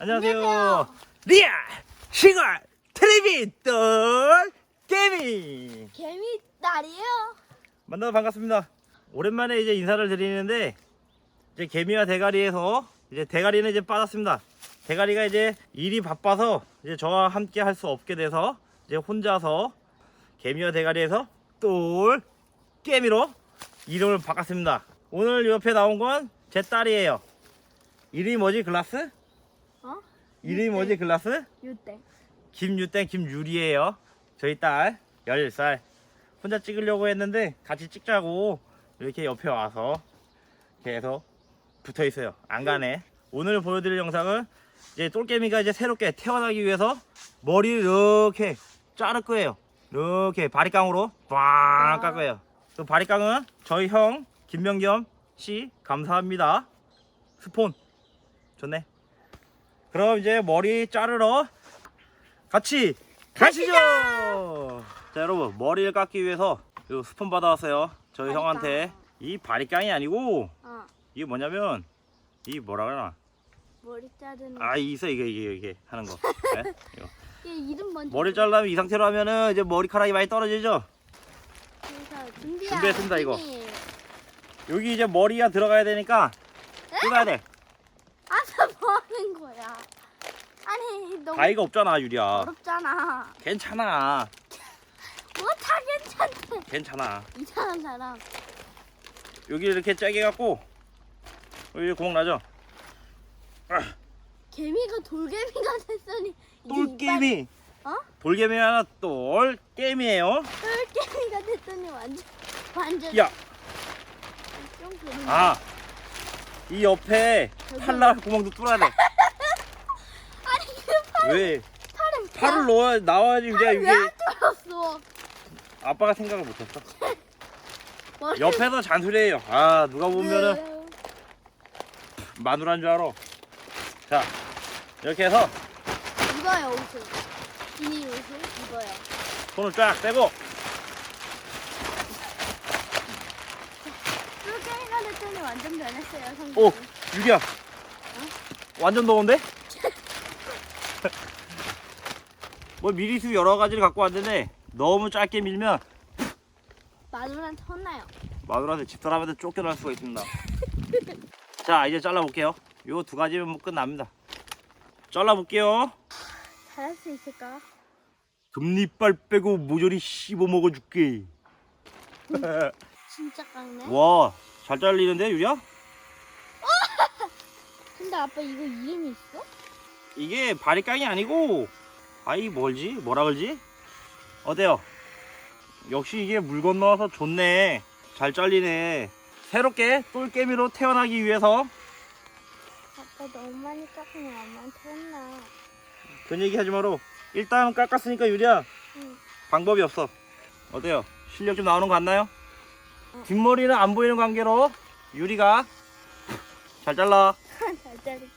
안녕하세요. 리얼 싱얼 텔레비 똘 게이밍 개미 딸이에요. 만나서 반갑습니다. 오랜만에 이제 인사를 드리는데 이제 개미와 대가리에서 이제 대가리는 이제 빠졌습니다. 대가리가 이제 일이 바빠서 이제 저와 함께 할 수 없게 돼서 이제 혼자서 개미와 대가리에서 똘 게미로 이름을 바꿨습니다. 오늘 옆에 나온 건 제 딸이에요. 이름이 뭐지 글라스? 어? 이름이 뭐지 글라스? 유땡. 김유땡 김유리예요. 저희 딸 11살. 혼자 찍으려고 했는데 같이 찍자고 이렇게 옆에 와서 계속 붙어 있어요. 안 가네. 오늘 보여드릴 영상은 이제 똘개미가 이제 새롭게 태어나기 위해서 머리를 이렇게 자를 거예요. 이렇게 바리깡으로 빵 거예요. 그 바리깡은 저희 형 김명겸 씨 감사합니다. 스폰 좋네. 그럼 이제 머리 자르러 같이 가시죠. 자 여러분 머리를 깎기 위해서 요 스폰 받아왔어요. 저희 바리깡. 형한테 이 바리깡이 아니고 어. 이게 뭐냐면 이 뭐라 그러나 머리 자르는. 아 있어 이게 이게 이게 하는 거. 네? 이거. 얘 이름 먼저. 머리 잘라면 이 상태로 하면은 이제 머리카락이 많이 떨어지죠. 그래서 준비야. 준비했습니다, 이거. 준비. 여기 이제 머리가 들어가야 되니까 뜯어야 돼. 아서 뭐 하는 거야? 아니 너무 가위가 없잖아 유리야. 어렵잖아. 괜찮아. 뭐다 괜찮대. 괜찮아. 이상한 사람. 여기 이렇게 짜게 갖고 여기 구멍 나죠. 개미가 돌개미가 됐으니 이제 똘개미. 어? 돌개미 하나 똘개미예요. 똘개미가 됐더니 완전 완전. 야, 좀 그런. 아, 이 옆에 팔날 구멍도 뚫어야 돼. 왜? 팔은 팔을 넣어야 나와야지 이제 이게 왜안 뚫었어? 아빠가 생각을 못했어. 머리- 옆에서 잔소리해요. 아 누가 보면은 네. 마누라인 줄 알아. 자, 이렇게 해서 입어요 옷을. 비닐 옷을 입어요. 손을 쫙 떼고 똘개미가 됐더니 완전 변했어요 성격이. 오 유리야 완전 더운데? 뭐 미리수 여러 가지를 갖고 왔는데 너무 짧게 밀면 마누라한테 혼나요. 마누라한테 집사람한테 쫓겨날 수가 있습니다. 자 이제 잘라볼게요. 요 두 가지면 뭐 끝납니다. 잘라볼게요. 잘할 수 있을까? 금리빨 빼고 모조리 씹어 먹어줄게. 진짜 깎네. 와, 잘 잘리는데 유리야? 근데 아빠 이거 이름이 있어? 이게 바리깡이 아니고 아이 뭘지? 뭐라 그러지? 어때요? 역시 이게 물 건너와서 좋네. 잘 잘리네. 새롭게 똘개미로 태어나기 위해서 아빠 너무 많이 깎으면 엄마한테 혼나. 그런 얘기 하지 마라. 일단 깎았으니까 유리야 응. 방법이 없어. 어때요? 실력 좀 나오는 거 같나요? 응. 뒷머리는 안 보이는 관계로 유리가 잘 잘라. 잘 자를게.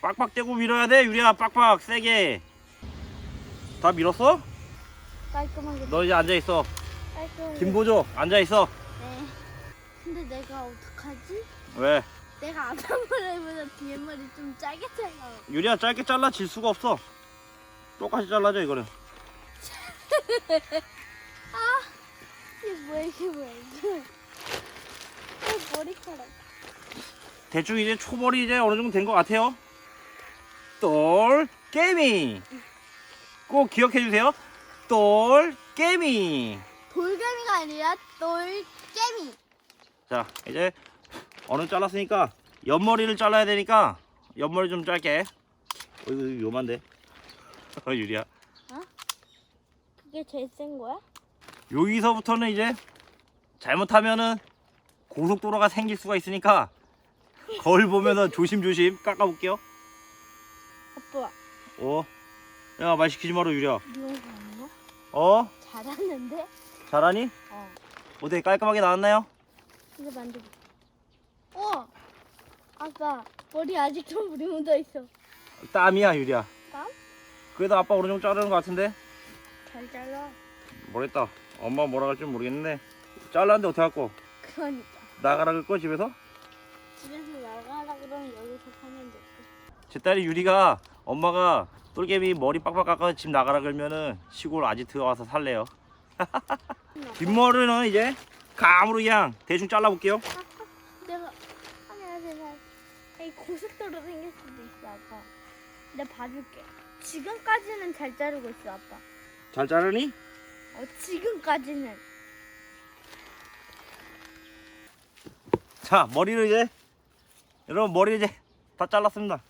빡빡 떼고 밀어야 돼 유리야 빡빡 세게. 다 밀었어? 깔끔하게. 너 이제 앉아 있어. 깔끔하게. 김보조 앉아 있어. 네. 근데 내가 어떡하지? 왜? 내가 앞머리 보다 뒤에 머리 좀 짧게 잘라. 유리야 짧게 잘라 질 수가 없어. 똑같이 잘라줘 이거는. 이게 뭐야 이게 뭐야 이게. 어, 머리카락. 대충 이제 초벌이 이제 어느 정도 된 것 같아요. 똘 게이밍. 꼭 기억해 주세요. 똘 게이밍. 돌개미가 아니라 똘개미. 자 이제 어느 잘랐으니까 옆머리를 잘라야 되니까 옆머리 좀 짧게. 어, 이거 요만데. 유리야. 그게 제일 센 거야? 여기서부터는 이제 잘못하면은 고속도로가 생길 수가 있으니까 거울 보면서 조심조심 깎아볼게요. 아빠 어. 야, 말 시키지 마라, 유리야. 거 아니야? 어? 잘하는데? 잘하니? 어. 어때, 깔끔하게 나왔나요? 이거 만져봐. 어! 아빠, 머리 아직도 물이 묻어 있어. 땀이야, 유리야. 땀? 그래도 아빠 정도 자르는 것 같은데? 잘 잘라. 모르겠다. 엄마 뭐라 할지 모르겠는데. 잘랐는데 어떡할꼬? 그러니까. 나가라 그럴 거, 집에서? 집에서 나가라 그러면 여기서 하면 돼. 제 딸이 유리가 엄마가 똘개미 머리 빡빡 깎아 집 나가라 그러면은 시골 아지트 와서 살래요. 뒷머리는 이제 감으로 그냥 대충 잘라볼게요. 내가 아니 아니 아니 이 고속도로 생길 수도 있어 아빠 내가 봐줄게 지금까지는 잘 자르고 있어 아빠 잘 자르니? 어 지금까지는 자 머리를 이제 여러분 머리 이제 다 잘랐습니다.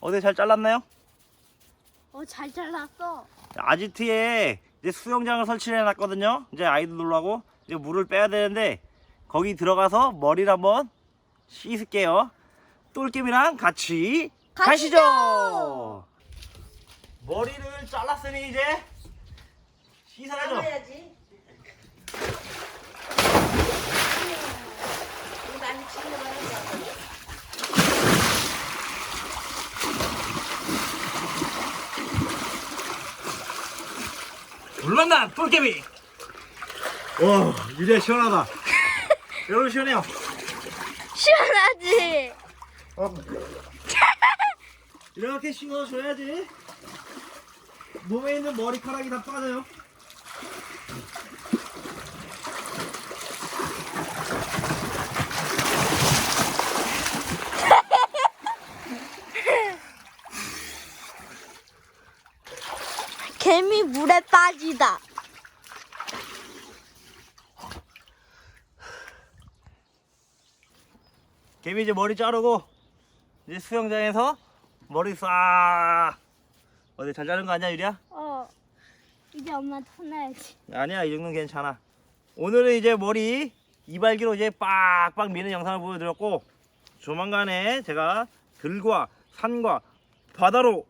어디 잘 잘랐나요? 어 잘 잘랐어 아지트에 이제 수영장을 설치해 놨거든요. 이제 아이들하고 이제 물을 빼야 되는데 거기 들어가서 머리를 한번 씻을게요. 똘김이랑 같이 가시죠! 가시죠. 머리를 잘랐으니 이제 씻어야죠. 해야지. 많이 치는 거야. 물만난 똘깨비. 와 유리야 시원하다. 여러분 시원해요. 시원하지 이렇게 씻어줘야지. 몸에 있는 머리카락이 다 빠져요. 개미 물에 빠지다. 개미 이제 머리 자르고 이제 수영장에서 머리 싹 어디 잘 자른 거 아니야 유리야? 어 이제 엄마한테 혼나야지. 아니야 이 정도는 괜찮아. 오늘은 이제 머리 이발기로 이제 빡빡 미는 영상을 보여드렸고 조만간에 제가 들과 산과 바다로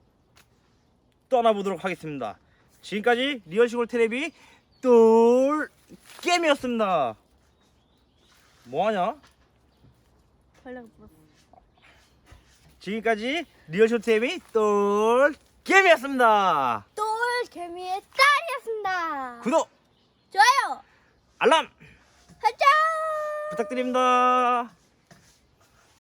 떠나보도록 하겠습니다 지금까지 리얼시골 테레비 똘 게임이었습니다. 뭐하냐? 벌레가 물었어 지금까지 리얼시골 테레비 똘 게임이었습니다. 똘 개미의 딸이었습니다. 구독 좋아요 알람 설정! 부탁드립니다